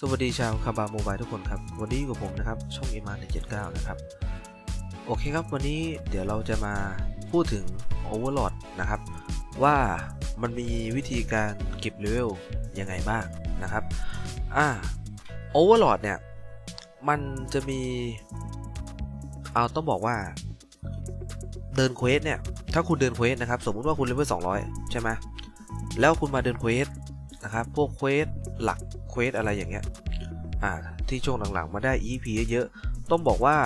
สวัสดีชาวคาบาโมบายทุกคนครับ วันนี้อยู่กับผมนะครับ ช่องเอมาใน79นะครับ โอเคครับ วันนี้เดี๋ยวเราจะมาพูดถึง Overlord นะครับ ว่ามันมีวิธีการเก็บเลเวลยังไงบ้างนะครับ อ่า Overlord เนี่ย มันจะมี เอาต้องบอกว่าเดินเควสเนี่ย ถ้าคุณเดินเควสนะครับ สมมุติว่าคุณเลเวล200 ใช่ไหมแล้วคุณมาเดินเควสนะครับ พวกเควสหลัก เควสอะไรอย่างเงี้ยอ่าที่ช่วงหลังๆ มาได้ EP เยอะๆต้องบอกว่า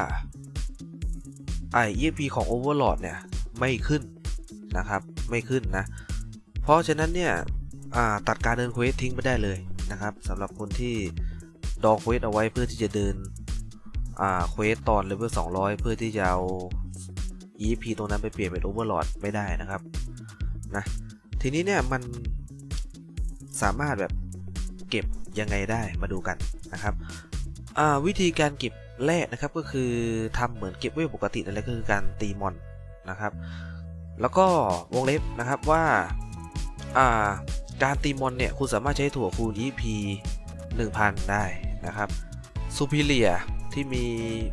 ไอ EP ของ Overlord เนี่ย ไม่ขึ้นนะครับ ไม่ขึ้นนะ เพราะฉะนั้นเนี่ยตัดการเดินเควสทิ้งไปได้เลยนะครับสำหรับคนที่ดองเควสเอาไว้เพื่อที่จะเดินอ่าเควสตอนเลเวล200 เพื่อที่จะเอา EP ตรงนั้นไปเปลี่ยนเป็น Overlord ไม่ได้นะครับนะทีนี้เนี่ยมันสามารถแบบเก็บ ยังไงได้มาดูกันนะครับวิธีการเก็บแร่นะครับก็คือทำเหมือนเก็บไว้ปกตินั่นแหละก็คือการตีมอนนะครับ แล้วก็วงเล็บนะครับว่าการตีมอนเนี่ยคุณสามารถใช้ถั่วคูณ EP 1000 ได้นะครับซูพิเลียที่มี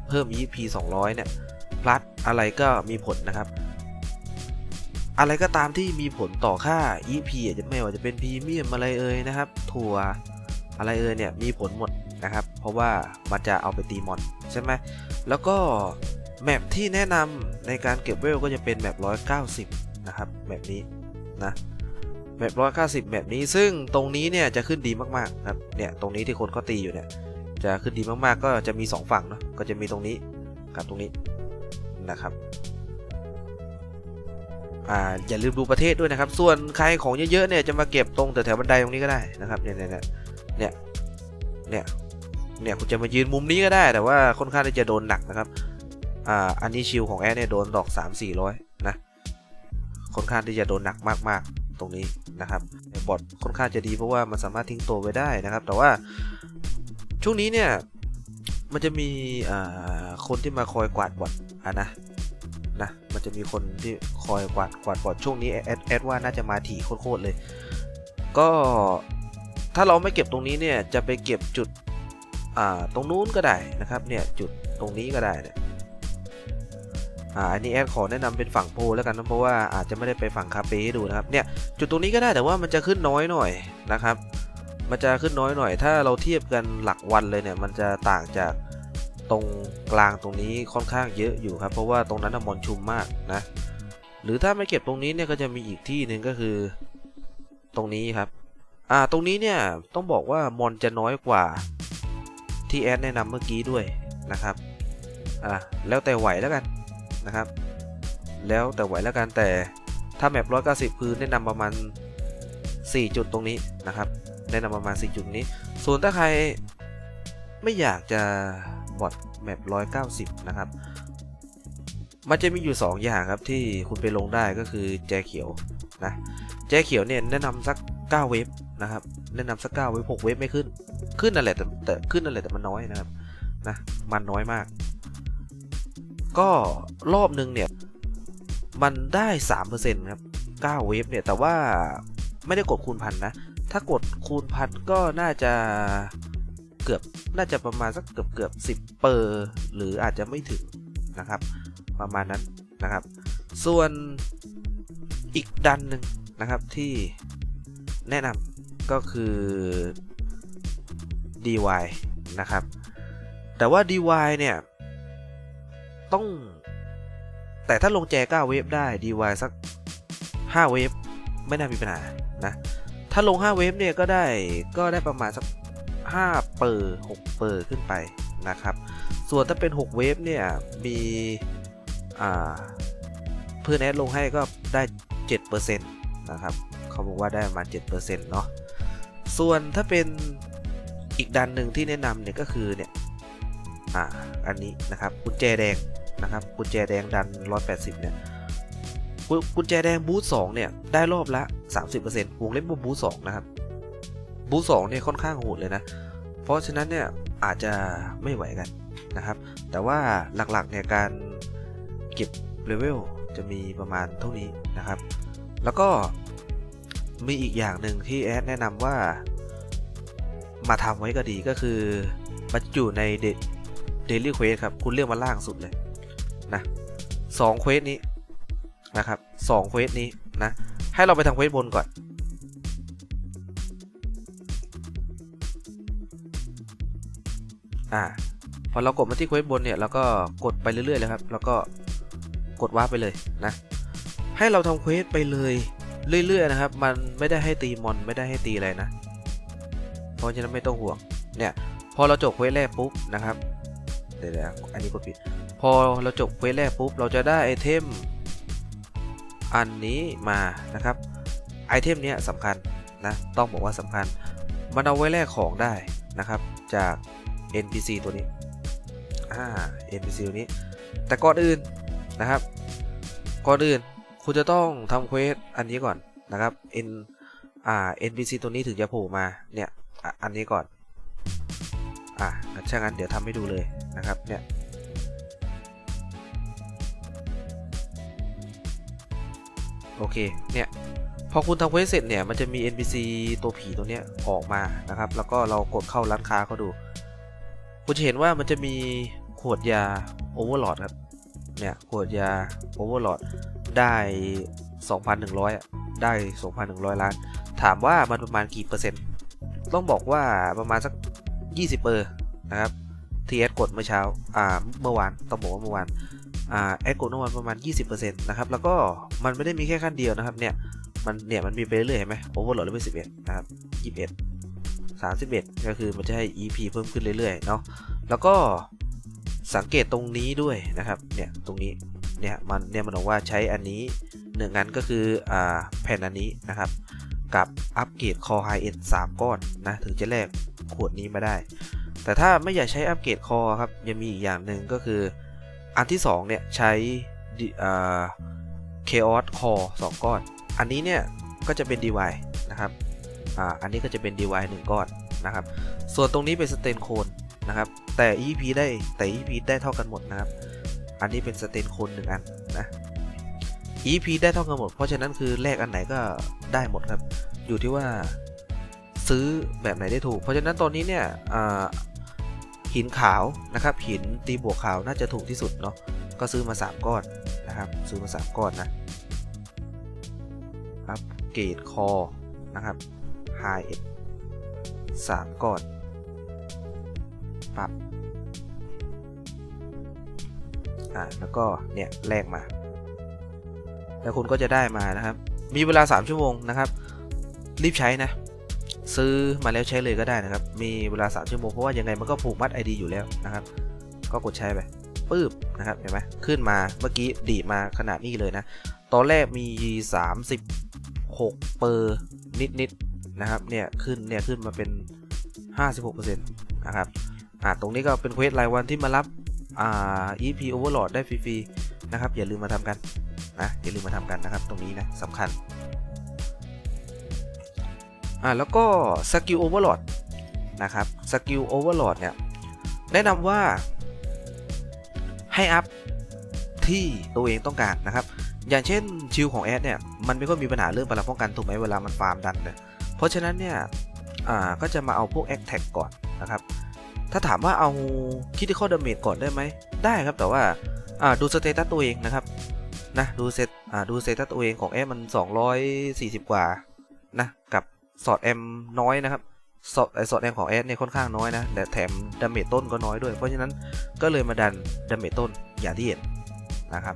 เพิ่ม EP 200 เนี่ยพลัดอะไรก็มีผลนะครับ อะไรก็ตามที่มีผลต่อค่า EP อะจะไม่ว่าจะเป็นพรีเมียมอะไรเอ่ยนะครับ ถั่ว อะไรเอ่ยเนี่ยมีผลหมดนะครับ เพราะว่ามันจะเอาไปตีมอนใช่ไหมแล้วก็แมปที่แนะนำในการเก็บเวลก็จะเป็นแมป190 นะครับแมปนี้นะแมป190แมปนี้ซึ่งตรงนี้เนี่ยจะขึ้นดีมากๆครับเนี่ยตรงนี้ที่คนเขาตีอยู่เนี่ยจะขึ้นดีมากๆ ก็จะมี 2 ฝั่งเนาะก็จะมีตรงนี้กับตรงนี้นะครับอ่าอย่าลืมดูประเทศด้วยนะครับ ส่วนใครของเยอะๆเนี่ยจะมาเก็บตรงแถวๆบันไดตรงนี้ก็ได้นะครับเนี่ยเนี่ย เนี่ย เนี่ย เนี่ยคุณจะมายืนมุมนี้ก็ได้แต่ว่าค่อนข้างที่จะโดนหนักนะครับ อ่า อันนี้ชิลของแอดเนี่ยโดนดอก3 4 0 0นะ ค่อนข้างที่จะโดนหนักมากๆ ตรงนี้นะครับบอทค่อนข้างจะดีเพราะว่ามันสามารถทิ้งตัวไว้ได้นะครับ แต่ว่าช่วงนี้เนี่ยมันจะมีอ่าคนที่มาคอยกวาดบอทอะนะนะมันจะมีคนที่คอยกวาดกวาดบอดช่วงนี้แอดแอดว่าน่าจะมาถี่โคตรเลย ก็ ถ้าเราไม่เก็บตรงนี้เนี่ยจะไปเก็บจุดตรงนู้นก็ได้นะครับเนี่ยจุดตรงนี้ก็ได้เนี่ยอันนี้แอดขอแนะนำเป็นฝั่งโพลแล้วกันนะเพราะว่าอาจจะไม่ได้ไปฝั่งคาเฟ่ให้ดูนะครับเนี่ยจุดตรงนี้ก็ได้แต่ว่ามันจะขึ้นน้อยหน่อยนะครับ มันจะขึ้นน้อยหน่อย ถ้าเราเทียบกันหลักวันเลยเนี่ยมันจะต่างจากตรงกลางตรงนี้ค่อนข้างเยอะอยู่ครับ เพราะว่าตรงนั้นนมอนชุมมากนะ หรือถ้าไม่เก็บตรงนี้เนี่ยก็จะมีอีกที่หนึ่งก็คือตรงนี้ครับ อ่าตรงนี้เนี่ยต้องบอกว่ามอนจะน้อยกว่าที่แอดแนะนำเมื่อกี้ด้วยนะครับอ่าแล้วแต่ไหวแล้วกันนะครับ แล้วแต่ไหวแล้วกันแต่ถ้าแมปร้อยเก้าสิบคือแนะนำประมาณ 4 จุดตรงนี้นะครับ แนะนำประมาณ 4 จุดนี้ ส่วนถ้าใครไม่อยากจะบอทแมป190 นะครับ มันจะมีอยู่ 2 อย่างครับที่คุณไปลงได้ก็คือแจเขียวนะ แจเขียวเนี่ยแนะนำสัก 9 เวฟ นะครับแนะนำสัก9เวฟ6เวฟไม่ขึ้น ขึ้นนั่นแหละแต่แต่ขึ้นนั่นแหละแต่มันน้อยนะครับนะมันน้อยมาก ก็รอบนึงเนี่ย มันได้3%ครับ9เวฟเนี่ย แต่ว่าไม่ได้กดคูณพันนะ ถ้ากดคูณพันก็น่าจะเกือบน่าจะประมาณสักเกือบเกือบสิบเปอร์หรืออาจจะไม่ถึงนะครับ ประมาณนั้นนะครับ ส่วนอีกดันหนึ่งนะครับที่แนะนำ ก็คือ DY นะครับ แต่ว่า DY เนี่ย ต้อง แต่ถ้าลงแจ9เวฟได้ DY สัก 5 เวฟไม่น่ามีปัญหานะ ถ้าลง 5 เวฟเนี่ย ก็ได้ก็ได้ประมาณสัก 5 เปอร์ 6 เปอร์ขึ้นไปนะครับ ส่วนถ้าเป็น 6 เวฟเนี่ย มีอ่าเพื่อนแอดลงให้ก็ได้ 7%นะครับ เขาบอกว่าได้ประมาณ7%เนาะ ส่วนถ้าเป็นอีกดันหนึ่งที่แนะนำเนี่ยก็คือเนี่ยอ่าอันนี้นะครับกุญแจแดงนะครับกุญแจแดงดัน 180 เนี่ยกุญแจแดงบูทสองเนี่ยได้รอบละ 30%วงเล็บบูทสองนะครับบูทสองเนี่ยค่อนข้างโหดเลยนะ เพราะฉะนั้นเนี่ยอาจจะไม่ไหวกันนะครับ แต่ว่าหลักๆเนี่ยการเก็บเลเวลจะมีประมาณเท่านี้นะครับ แล้วก็ มีอีกอย่างหนึ่งที่แอดแนะนำว่า มาทำไว้ก็ดีก็คือมันอยู่ในเดลี่เควสครับ คุณเลือกมาล่างสุดเลยนะสองเควสนี้นะครับสองเควสนี้นะ ให้เราไปทำเควสบนก่อนอ่าพอเรากดมาที่เควสบนเนี่ยเราก็กดไปเรื่อยๆเลยครับ แล้วก็กดวาไปเลยนะ ให้เราทำเควสไปเลย เรื่อยๆนะครับ มันไม่ได้ให้ตีมอนไม่ได้ให้ตีอะไรนะ เพราะฉะนั้นไม่ต้องห่วง เนี่ย พอเราจบเควสแรกปุ๊บนะครับ เดี๋ยวอันนี้กดผิด พอเราจบเควสแรกปุ๊บ เราจะได้ไอเทมอันนี้มานะครับ ไอเทมเนี้ยสำคัญนะ ต้องบอกว่าสำคัญ มันเอาไว้แลกของได้นะครับ จาก NPC ตัวนี้ อ่า NPC ตัวนี้ แต่ก่อนอื่นนะครับ ก่อนอื่น คุณจะต้องทำเควสอันนี้ก่อนนะครับ N อ่า NPC ตัวนี้ถึงจะโผล่มาเนี่ยออันนี้ก่อน อะถ้างั้นเดี๋ยวทำให้ดูเลยนะครับเนี่ยโอเค เนี่ย พอคุณทำเควสเสร็จเนี่ย มันจะมี NPC ตัวผีตัวเนี้ยออกมานะครับ แล้วก็เรากดเข้าร้านค้าเขาดู คุณจะเห็นว่ามันจะมีขวดยาโอเวอร์ลอดครับ เนี่ย ขวดยาโอเวอร์ลอด ได้ 2,100อะได้ 2,100 ล้าน ถามว่ามันประมาณกี่เปอร์เซ็นต์ ต้องบอกว่าประมาณสัก 20เปอร์นะครับที่แอดกดเมื่อเช้า อ่า เมื่อวาน ต้องบอกว่าเมื่อวาน อ่าแอดกดเมื่อวานประมาณ 20%นะครับ แล้วก็มันไม่ได้มีแค่ขั้นเดียวนะครับ เนี่ย มันเนี่ย มันมีไปเรื่อยๆเห็นไหมโอเวอร์โหลดเลเวล11 นะครับ 21 31 ก็คือมันจะให้ EP เพิ่มขึ้นเรื่อยๆ เนาะ แล้วก็สังเกตตรงนี้ด้วยนะครับ เนี่ย ตรงนี้ เนี่ยมันเนี่ยมันบอกว่าใช้อันนี้หนึ่งอันก็คืออ่าแผ่นอันนี้นะครับ กับอัปเกรดคอไฮเอ็น3ก้อนนะถึงจะแลกขวดนี้มาได้ แต่ถ้าไม่อยากใช้อัปเกรดคอครับยังมีอีกอย่างหนึ่งก็คืออันที่2เนี่ยใช้อ่า Chaos Core 2ก้อน อันนี้เนี่ยก็จะเป็น DY นะครับอ่าอันนี้ก็จะเป็น DY 1ก้อนนะครับ ส่วนตรงนี้เป็นสเตนโคนนะครับ แต่ EP ได้แต่ EP ได้เท่ากันหมดนะครับ อันนี้เป็นสเตนคนหนึ่งอันนะ EP ได้เท่ากันหมด เพราะฉะนั้นคือแลกอันไหนก็ได้หมดครับ อยู่ที่ว่าซื้อแบบไหนได้ถูก เพราะฉะนั้นตอนนี้เนี่ยหินขาวนะครับ หินตีบวกขาวน่าจะถูกที่สุดเนาะก็ซื้อมา 3 ก้อนนะครับ ซื้อมา 3 ก้อนนะอัปเกรดคอนะครับไฮเอ็ดสามก้อนปรับ อ่าแล้วก็เนี่ยแลกมา แล้วคุณก็จะได้มานะครับ มีเวลา 3 ชั่วโมงนะครับ รีบใช้นะ ซื้อมาแล้วใช้เลยก็ได้นะครับ มีเวลา 3 ชั่วโมง เพราะว่ายังไงมันก็ผูกมัด ID อยู่แล้วนะครับ ก็กดใช้ไปปื๊บนะครับเห็นไหมขึ้นมาเมื่อกี้ดีมาขนาดนี้เลยนะ ตอนแรกมี 36 เปอร์นิดๆนะครับเนี่ยขึ้นเนี่ยขึ้นมาเป็น 56%นะครับอ่าตรงนี้ก็เป็นเควสรายวันที่มารับ อ่า EP Overlord ได้ฟรีๆนะครับ อย่าลืมมาทำกันนะอย่าลืมมาทำกันนะครับ ตรงนี้นะสำคัญอ่าแล้วก็สกิลโอเวอร์โหลดนะครับสกิลโอเวอร์โหลดเนี่ยแนะนำว่าให้อัพที่ตัวเองต้องการนะครับ อย่างเช่นชิลของแอดเนี่ย มันไม่ค่อยมีปัญหาเรื่องพลังป้องกันถูกไหมเวลามันฟาร์มดันเนี่ยเพราะฉะนั้นเนี่ย อ่า ก็จะมาเอาพวกแอคแท็กก่อนนะครับ ถ้าถามว่าเอาคิดที่ข้อดาเมจก่อนได้ไหม ได้ครับแต่ว่าดูสเตตัสตัวเองนะครับนะดูเซตดูเซตตัวเองของแอมมัน 240 กว่านะกับสอดแอมน้อยนะครับสอดไอสอดแอมของแอดเนี่ยค่อนข้างน้อยนะแต่แถมดาเมจต้นก็น้อยด้วย เพราะฉะนั้นก็เลยมาดันดาเมจต้นอย่างที่เห็นนะครับ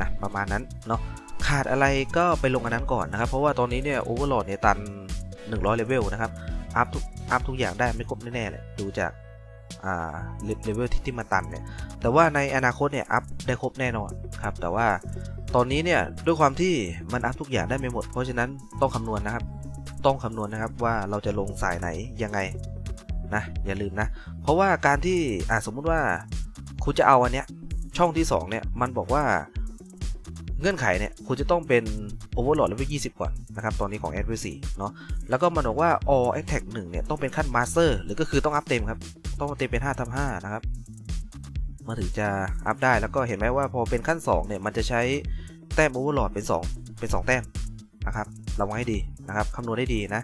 นะประมาณนั้นเนาะขาดอะไรก็ไปลงอันนั้นก่อนนะครับ เพราะว่าตอนนี้เนี่ยโอเวอร์โหลดเนี่ยตัน 100 เลเวลนะครับ อัพทุกอัพทุกอย่างได้ไม่ครบแน่ๆเลยดูจากอ่าเลเวลที่ที่มาตันเนี่ยแต่ว่าในอนาคตเนี่ยอัพได้ครบแน่นอนครับ แต่ว่าตอนนี้เนี่ยด้วยความที่มันอัพทุกอย่างได้ไม่หมด เพราะฉะนั้นต้องคำนวณนะครับ ต้องคำนวณนะครับว่าเราจะลงสายไหนยังไงนะอย่าลืมนะ เพราะว่าการที่อ่าสมมุติว่าคุณจะเอาอันเนี้ยช่องที่2เนี่ยมันบอกว่า เงื่อนไขเนี่ยคุณจะต้องเป็น Overlord level 20 ก่อนนะครับ ตอนนี้ของ a d v c 4เนาะแล้วก็มันบอกว่า all attack 1 เนี่ย ต้องเป็นขั้น master หรือก็คือต้องอัพเต็มครับ ต้องเต็มเป็น5ทำ5นะครับมาถึงจะอัพได้แล้วก็เห็นไหมว่าพอเป็นขั้น 2 เนี่ย มันจะใช้แต้มโอเวอร์โหลดเป็น 2 เป็น 2 แต้มนะครับระวังให้ดีนะครับคำนวณให้ดีนะ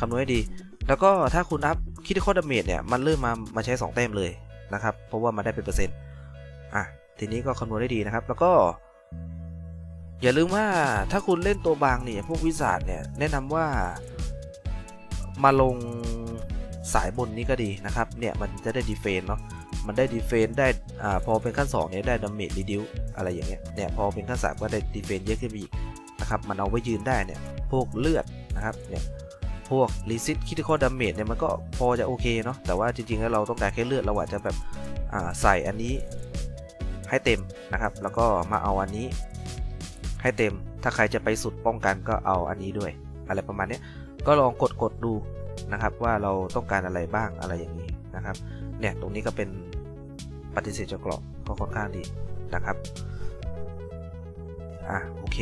คำนวณให้ดี แล้วก็ถ้าคุณอัพคิดข้อดาเมจเนี่ยมันเริ่มมามาใช้ 2 แต้มเลยนะครับเพราะว่ามันได้เป็นเปอร์เซ็นต์อะทีนี้ก็คำนวณได้ดีนะครับ แล้วก็ อย่าลืมว่าถ้าคุณเล่นตัวบางเนี่ยพวกวิสาดเนี่ยแนะนำว่ามาลงสายบนนี้ก็ดีนะครับเนี่ยมันจะได้ดีเฟนเนาะมันได้ดีเฟนได้อ่าพอเป็นขั้น2เนี่ยได้ดาเมจรีดิวอะไรอย่างเงี้ยเนี่ยพอเป็นขั้น3ก็ได้ดีเฟนเยอะขึ้นไปอีกนะครับมันเอาไว้ยืนได้เนี่ยพวกเลือดนะครับเนี่ยพวกรีซิตคิดข้อดาเมจเนี่ยมันก็พอจะโอเคเนาะแต่ว่าจริงๆแล้วเราต้องการแค่เลือดเราอาจจะแบบอ่าใส่อันนี้ให้เต็มนะครับ แล้วก็มาเอาอันนี้ ให้เต็ม ถ้าใครจะไปสุดป้องกันก็เอาอันนี้ด้วย อะไรประมาณนี้ก็ลองกดกดดูนะครับ ว่าเราต้องการอะไรบ้างอะไรอย่างนี้นะครับ เนี่ยตรงนี้ก็เป็นปฏิเสธจากกรอบก็ค่อนข้างดีนะครับอะโอเค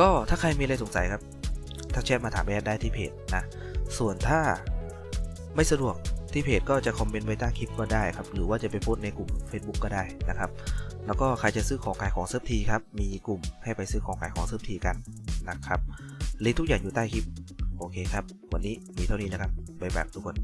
ก็ถ้าใครมีอะไรสงสัยครับทักแชทมาถามแอดได้ที่เพจนะ ส่วนถ้าไม่สะดวก ที่เพจก็จะคอมเมนต์ไว้ใต้คลิปก็ได้ครับ หรือว่าจะไปโพสในกลุ่ม Facebook ก็ได้นะครับ แล้วก็ใครจะซื้อของขายของเซิร์ฟทีครับ มีกลุ่มให้ไปซื้อของขายของเซิร์ฟทีกันนะครับลิงก์ทุกอย่างอยู่ใต้คลิป โอเคครับ วันนี้มีเท่านี้นะครับ บ๊ายบายทุกคน